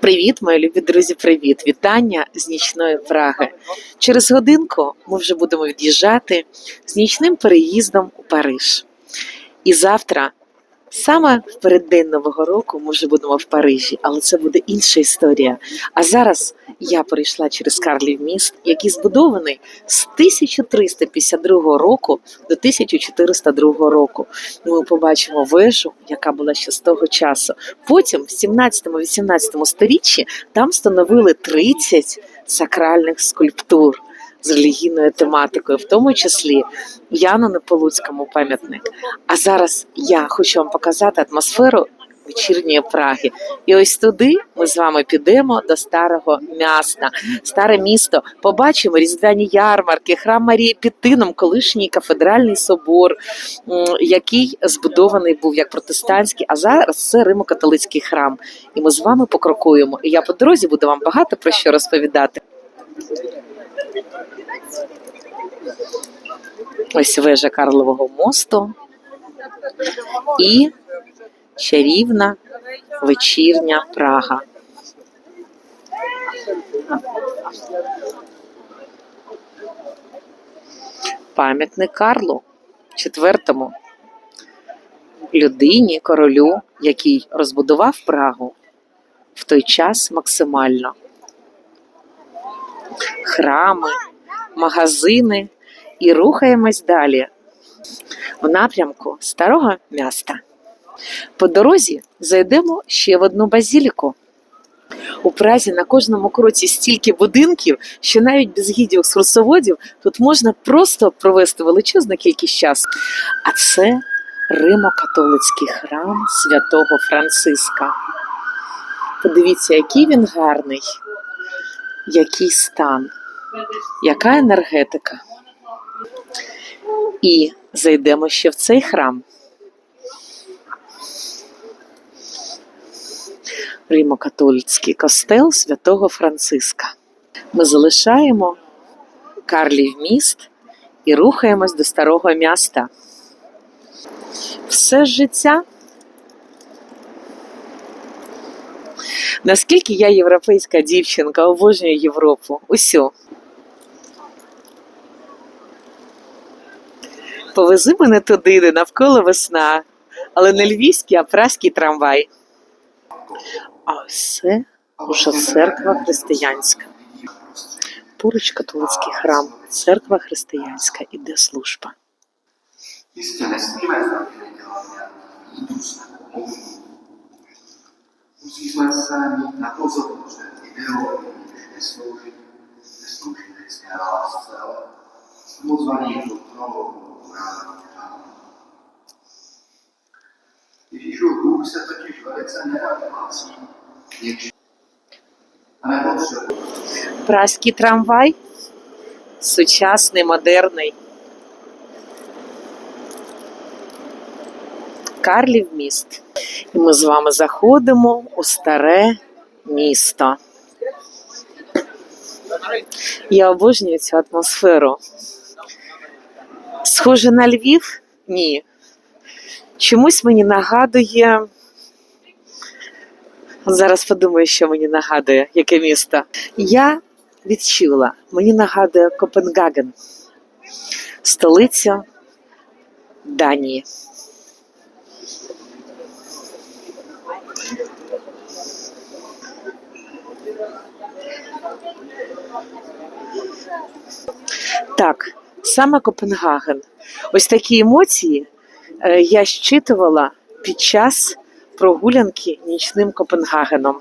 Привіт, мої любі друзі! Привіт! Вітання з нічної Праги. Через годинку ми вже будемо від'їжджати з нічним переїздом у Париж. І завтра, саме в переддень Нового року, ми вже будемо в Парижі, але це буде інша історія. А зараз я перейшла через Карлів міст, який збудований з 1352 року до 1402 року. Ми побачимо вежу, яка була ще з того часу. Потім, в 17-18 сторіччі, там встановили 30 сакральних скульптур з релігійною тематикою, в тому числі Яну Неполуцькому пам'ятник. А зараз я хочу вам показати атмосферу вечірньої Праги. І ось туди ми з вами підемо до старого м'ясна, старе місто. Побачимо різдвяні ярмарки, храм Марії під Тином, колишній кафедральний собор, який збудований був як протестантський, а зараз це Римо-католицький храм. І ми з вами покрокуємо. І я по дорозі буду вам багато про що розповідати. Ось вежа Карлового мосту і чарівна вечірня Прага. Пам'ятник Карлу IV, людині, королю, який розбудував Прагу в той час максимально. Храми, магазини і рухаємось далі в напрямку старого міста. По дорозі зайдемо ще в одну базіліку. У Празі на кожному кроці стільки будинків, що навіть без гідів екскурсоводів тут можна просто провести величезну кількість часу. А це Римо-католицький храм святого Франциска. Подивіться, який він гарний, який стан, яка енергетика. І зайдемо ще в цей храм. Римо-католицький костел святого Франциска. Ми залишаємо Карлів міст і рухаємось до старого міста. Все життя. Наскільки я європейська дівчинка, обожнюю Європу. Усю. Повези мене туди, де навколо весна, але не львівський, а празький трамвай. А це уже церква християнська. Поруч католицький храм, церква християнська, іде служба. Musíme se mít Bůh se totiž velice nerad hlásí. Празький трамвай, сучасний, модерний. Карлів міст. І ми з вами заходимо у старе місто. Я обожнюю цю атмосферу. Схоже на Львів? Ні. Чомусь мені нагадує. Зараз подумаю, що мені нагадує, яке місто. Я відчула, мені нагадує Копенгаген, столиця Данії. Так, саме Копенгаген. Ось такі емоції я щитувала під час прогулянки нічним Копенгагеном.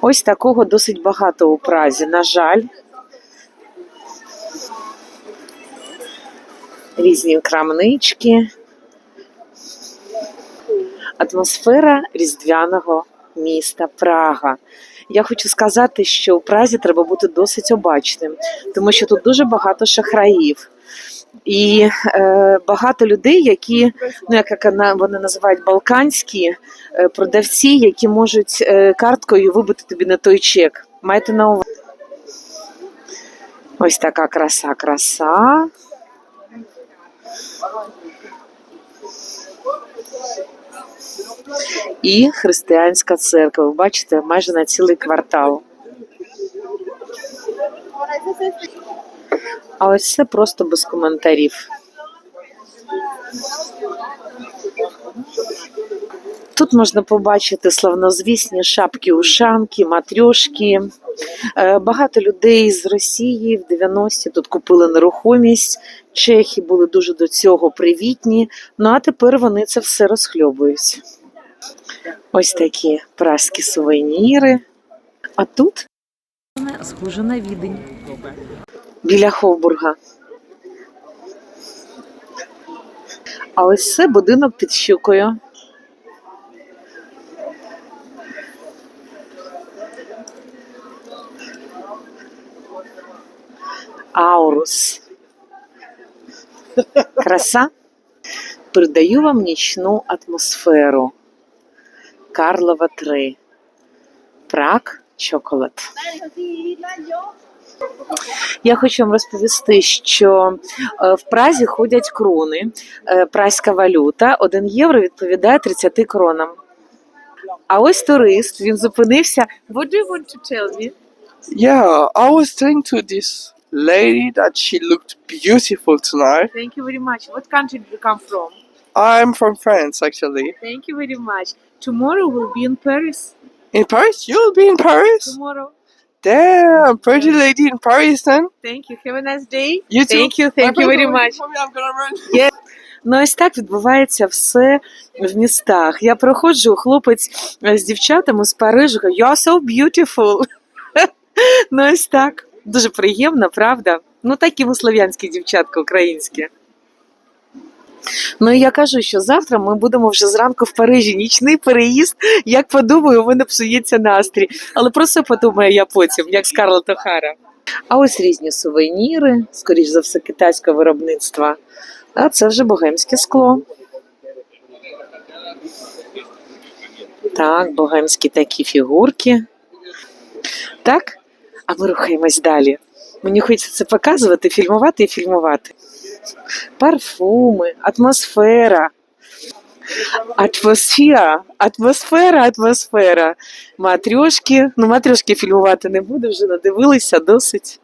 Ось такого досить багато у Празі. На жаль, різні крамнички, атмосфера різдвяного міста Прага. Я хочу сказати, що у Празі треба бути досить обачним, тому що тут дуже багато шахраїв. І е, багато людей, які, ну як вони називають балканські е, продавці, які можуть е, карткою вибити тобі не той чек. Майте на увазі. Ось така краса, краса. і християнська церква. Ви бачите, майже на цілий квартал. А ось це просто без коментарів. Тут можна побачити славнозвісні шапки-ушанки, матрьошки. Е, Багато людей з Росії в 90-ті тут купили нерухомість. Чехи були дуже до цього привітні. Ну а тепер вони це все розхльобують. Ось такі пражські сувеніри. А тут схоже на відень. Біля Ховбурга. А ось це будинок під щукою. Аурус. Краса. Передаю вам нічну атмосферу. Карлова 3. Прак Чоколад. Я хочу вам розповісти, що е, в Празі ходять крони, е, празька валюта. 1 євро відповідає 30 кронам. А ось турист, він зупинився. What do you want to tell me? Yeah, I was saying to this lady that she looked beautiful tonight. Thank you very much. What country did you come from? I'm from France, actually. Thank you very much. Tomorrow we'll be in Paris. In Paris? You'll be in Paris? Tomorrow. Damn, pretty lady in Paris then. Thank you. Have a nice day. You too. Thank you. Thank you very much. for I'm gonna run. Ну, ось так відбувається все в містах. Я проходжу, хлопець е, з дівчатами з Парижу, каже, You're so beautiful. ну, ось так. Дуже приємно, правда? Ну, такі ми слов'янські дівчатка українські. Ну і я кажу, що завтра ми будемо вже зранку в Парижі. Нічний переїзд. Як подумаю, у мене псується настрій. Але про це подумаю я потім, як Скарлетт Охара. А ось різні сувеніри, скоріш за все, китайського виробництва. А це вже богемське скло. Так, богемські такі фігурки. Так, а ми рухаємось далі. Мені хочеться це показувати, фільмувати і фільмувати. Парфуми, атмосфера. Атмосфера, атмосфера, атмосфера. Матрьошки. Ну, матрьошки фільмувати не буду, вже надивилися досить.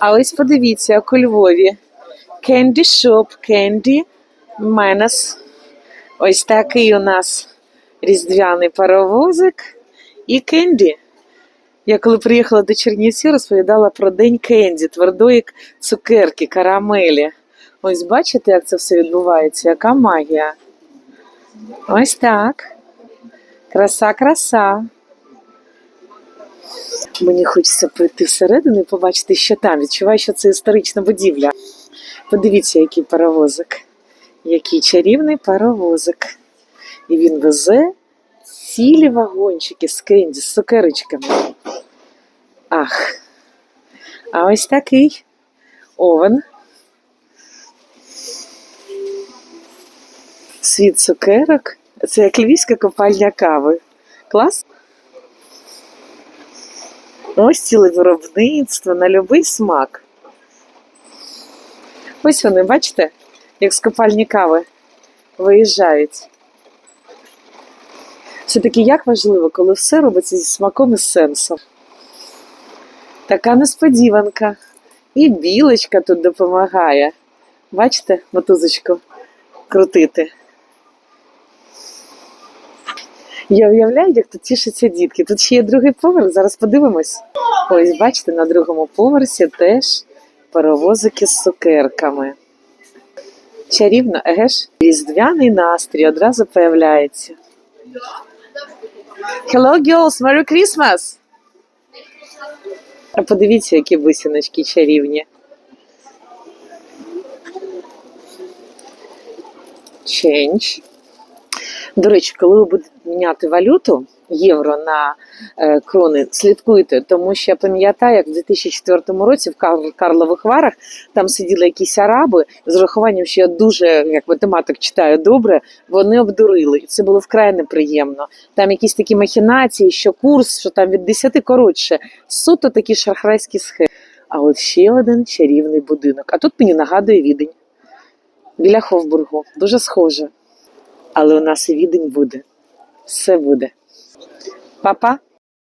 А ось подивіться, як у Львові. Candy Shop, Candy Менес. Ось такий у нас різдвяний паровозик і Кенді. Я коли приїхала до Чернівців, розповідала про день Кенді, твердої цукерки, карамелі. Ось бачите, як це все відбувається, яка магія. Ось так. Краса, краса. Мені хочеться прийти всередину і побачити, що там. Відчуваю, що це історична будівля. Подивіться, який паровозик. Який чарівний паровозик. І він везе цілі вагончики з кенді, з цукерочками. Ах. А ось такий овен. Світ цукерок. Це як львівська копальня кави. Клас? Ось ціле виробництво на будь-який смак. Ось вони, бачите, як з копальні кави виїжджають. Все-таки як важливо, коли все робиться зі смаком і сенсом. Така несподіванка. І білочка тут допомагає. Бачите, мотузочку крутити. Я уявляю, як тут тішаться дітки. Тут ще є другий поверх, зараз подивимось. Ось, бачите, на другому поверсі теж паровозики з цукерками. Чарівно, еге? Різдвяний настрій одразу появляється. Hello, girls! Merry Christmas! А подивіться, які бусиночки чарівні. Change. До речі, коли ви будете міняти валюту євро на е, крони, слідкуйте, тому що я пам'ятаю, як в 2004 році в Карлових Варах там сиділи якісь араби з урахуванням, що я дуже як математик читаю добре, вони обдурили. І це було вкрай неприємно. Там якісь такі махінації, що курс, що там від 10 коротше, суто такі шахрайські схеми. А от ще один чарівний будинок. А тут мені нагадує відень біля Ховбургу. Дуже схоже. Але у нас і відень буде. Все буде. Папа?